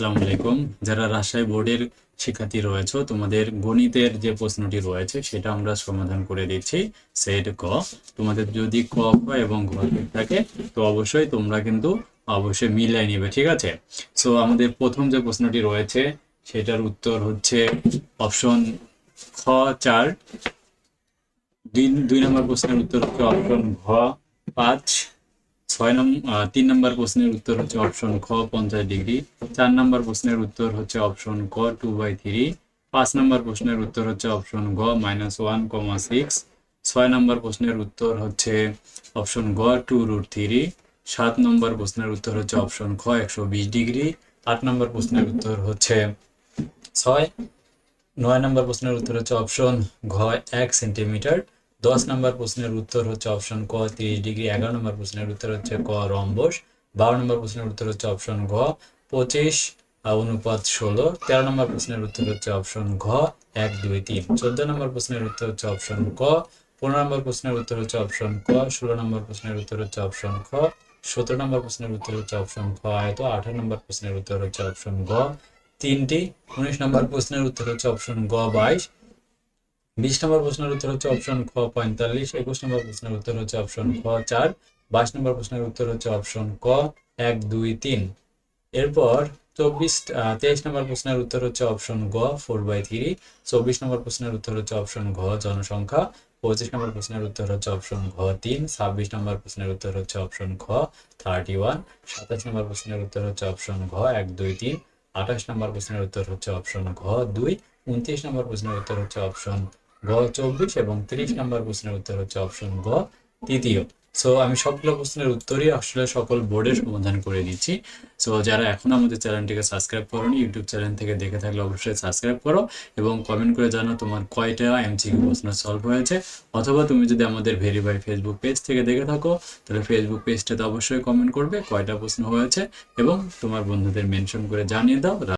আসসালামু আলাইকুম। যারা রাজশাহী বোর্ডের শিক্ষার্থী রয়েছে, তোমাদের গণিতের যে প্রশ্নটি রয়েছে, সেটা আমরা সমাধান করে দিচ্ছি। সেট ক। তোমাদের যদি ক খ এবং ঘ থাকে, তো অবশ্যই তোমরা কিন্তু অবশ্যই মিলাই নিবে, ঠিক আছে? সো আমাদের প্রথম যে প্রশ্নটি রয়েছে, সেটার উত্তর হচ্ছে অপশন খ চার। দুই দুই নম্বর প্রশ্নের উত্তর হচ্ছে অপশন ঘ পাঁচ। ছয় নম্বর তিন নম্বর প্রশ্নের উত্তর হচ্ছে অপশন খ, পঞ্চাশ ডিগ্রি চার নম্বর প্রশ্নের উত্তর হচ্ছে অপশন ক টু বাই থ্রি পাঁচ নম্বর প্রশ্নের উত্তর হচ্ছে অপশন গ মাইনাস ওয়ান কমা সিক্স ছয় নম্বর প্রশ্নের উত্তর হচ্ছে অপশন গ টু রুট থ্রি সাত নম্বর প্রশ্নের উত্তর হচ্ছে অপশন খ, একশো বিশ ডিগ্রি আট নম্বর প্রশ্নের উত্তর হচ্ছে ছয়। নয় নম্বর প্রশ্নের উত্তর হচ্ছে অপশন ঘ এক সেন্টিমিটার দশ নম্বর প্রশ্নের উত্তর হচ্ছে অপশন ক তিরিশ ডিগ্রি এগারো নম্বর প্রশ্নের উত্তর হচ্ছে ক রম্বস বারো নম্বর প্রশ্নের উত্তর হচ্ছে অপশন ঘ পঁচিশ অনুপাত ষোলো তেরো নম্বর প্রশ্নের উত্তর হচ্ছে অপশন ঘ এক দুই তিন চোদ্দ নম্বর প্রশ্নের উত্তর হচ্ছে অপশন ক পনেরো নম্বর প্রশ্নের উত্তর হচ্ছে অপশন ক ষোলো নম্বর প্রশ্নের উত্তর হচ্ছে অপশন খ সতেরো নম্বর প্রশ্নের উত্তর হচ্ছে অপশন খ আয়ত আঠারো নম্বর প্রশ্নের উত্তর হচ্ছে অপশন গ তিনটি উনিশ নম্বর প্রশ্নের উত্তর হচ্ছে অপশন গ বাইশ বিশ নম্বর প্রশ্নের উত্তর হচ্ছে অপশন খ পঁয়তাল্লিশ একুশ নম্বর প্রশ্নের উত্তর হচ্ছে অপশন খ চার বাইশ নম্বর প্রশ্নের উত্তর হচ্ছে অপশন ক এক দুই তিন এরপর চব্বিশ তেইশ নম্বর প্রশ্নের উত্তর হচ্ছে অপশন গ ফোর বাই থ্রি চব্বিশ নম্বর প্রশ্নের উত্তর হচ্ছে অপশন ঘ জনসংখ্যা পঁচিশ নম্বর প্রশ্নের উত্তর হচ্ছে অপশন ঘ তিন ছাব্বিশ নম্বর প্রশ্নের উত্তর হচ্ছে অপশন খ থার্টি ওয়ান সাতাশ নম্বর প্রশ্নের উত্তর হচ্ছে অপশন ঘ এক দুই তিন আঠাশ নম্বর প্রশ্নের উত্তর হচ্ছে অপশন ঘ দুই উনত্রিশ নম্বর প্রশ্নের উত্তর হচ্ছে অপশন গ চব্বিশ এবং তিরিশ নম্বর প্রশ্নের উত্তর হচ্ছে অপশন গ, তৃতীয়। সো আমি সবগুলো প্রশ্নের উত্তরই আসলে সকল বোর্ডের সমাধান করে দিচ্ছি। সো যারা এখন আমাদের চ্যানেলটিকে সাবস্ক্রাইব করোনি ইউটিউব চ্যানেল থেকে দেখে থাকলে অবশ্যই সাবস্ক্রাইব করো এবং কমেন্ট করে জানাও তোমার কয়টা এমসিকিউ প্রশ্ন সলভ হয়েছে। অথবা তুমি যদি আমাদের ভেরিফাই ফেসবুক পেজ থেকে দেখে থাকো, তাহলে ফেসবুক পেজটাতে অবশ্যই কমেন্ট করবে কয়টা প্রশ্ন হয়েছে এবং তোমার বন্ধুদের মেনশন করে জানিয়ে দাও।